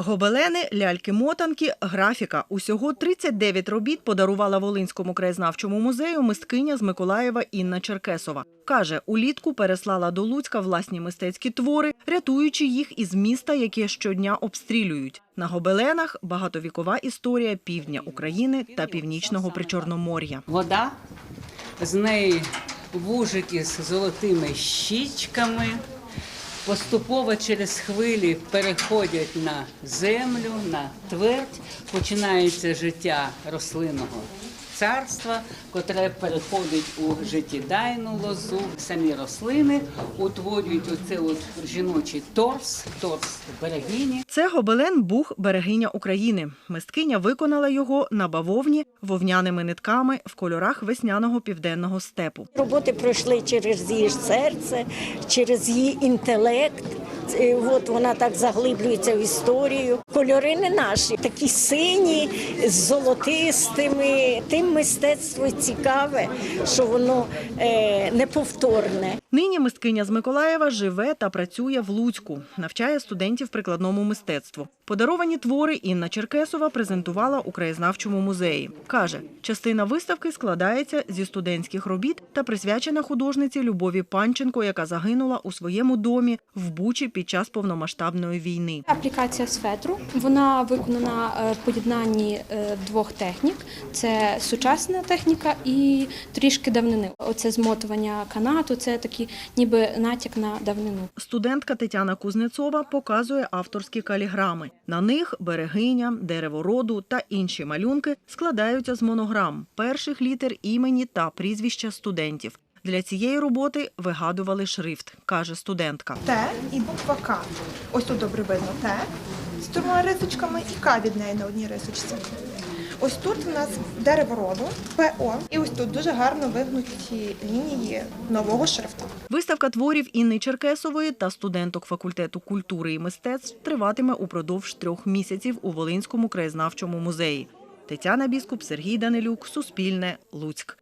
Гобелени, ляльки-мотанки, графіка. Усього 39 робіт подарувала Волинському краєзнавчому музею мисткиня з Миколаєва Інна Черкесова. Каже, улітку переслала до Луцька власні мистецькі твори, рятуючи їх із міста, яке щодня обстрілюють. На гобеленах багатовікова історія півдня України та північного причорномор'я. Вода, з неї вужики з золотими щічками. Поступово через хвилі переходять на землю, на твердь. Починається життя рослинного царства, котре переходить у життєдайну лозу. Самі рослини утворюють оце от жіночий торс, торс берегині. Це гобелен Бух берегиня України. Мисткиня виконала його на бавовні вовняними нитками в кольорах весняного південного степу. Роботи пройшли через її серце, через її інтелект. Е, От вона так заглиблюється в історію. Кольори не наші, такі сині, з золотистими. Тим мистецтво цікаве, що воно е, неповторне. Нині мисткиня з Миколаєва живе та працює в Луцьку, навчає студентів прикладному мистецтву. Подаровані твори Інна Черкесова презентувала у краєзнавчому музеї. Каже, частина виставки складається зі студентських робіт та присвячена художниці Любові Панченко, яка загинула у своєму домі в Бучі під час повномасштабної війни. Аплікація з фетру вона виконана е, в поєднанні е, двох технік: це сучасна техніка і трішки давнини. Оце змотування канату, це такий ніби натяк на давнину. Студентка Тетяна Кузнецова показує авторські каліграми. На них берегиня, дерево роду та інші малюнки складаються з монограм, перших літер імені та прізвища студентів. Для цієї роботи вигадували шрифт, каже студентка. Т і буква К. Ось тут добре видно Т з трьома рисочками і К від неї на одній рисочці. Ось тут у нас дерево роду, ПО, і ось тут дуже гарно вигнуті лінії нового шрифту. Виставка творів Інни Черкесової та студенток факультету культури і мистецтв триватиме упродовж трьох місяців у Волинському краєзнавчому музеї. Тетяна Біскуп, Сергій Данилюк, Суспільне, Луцьк.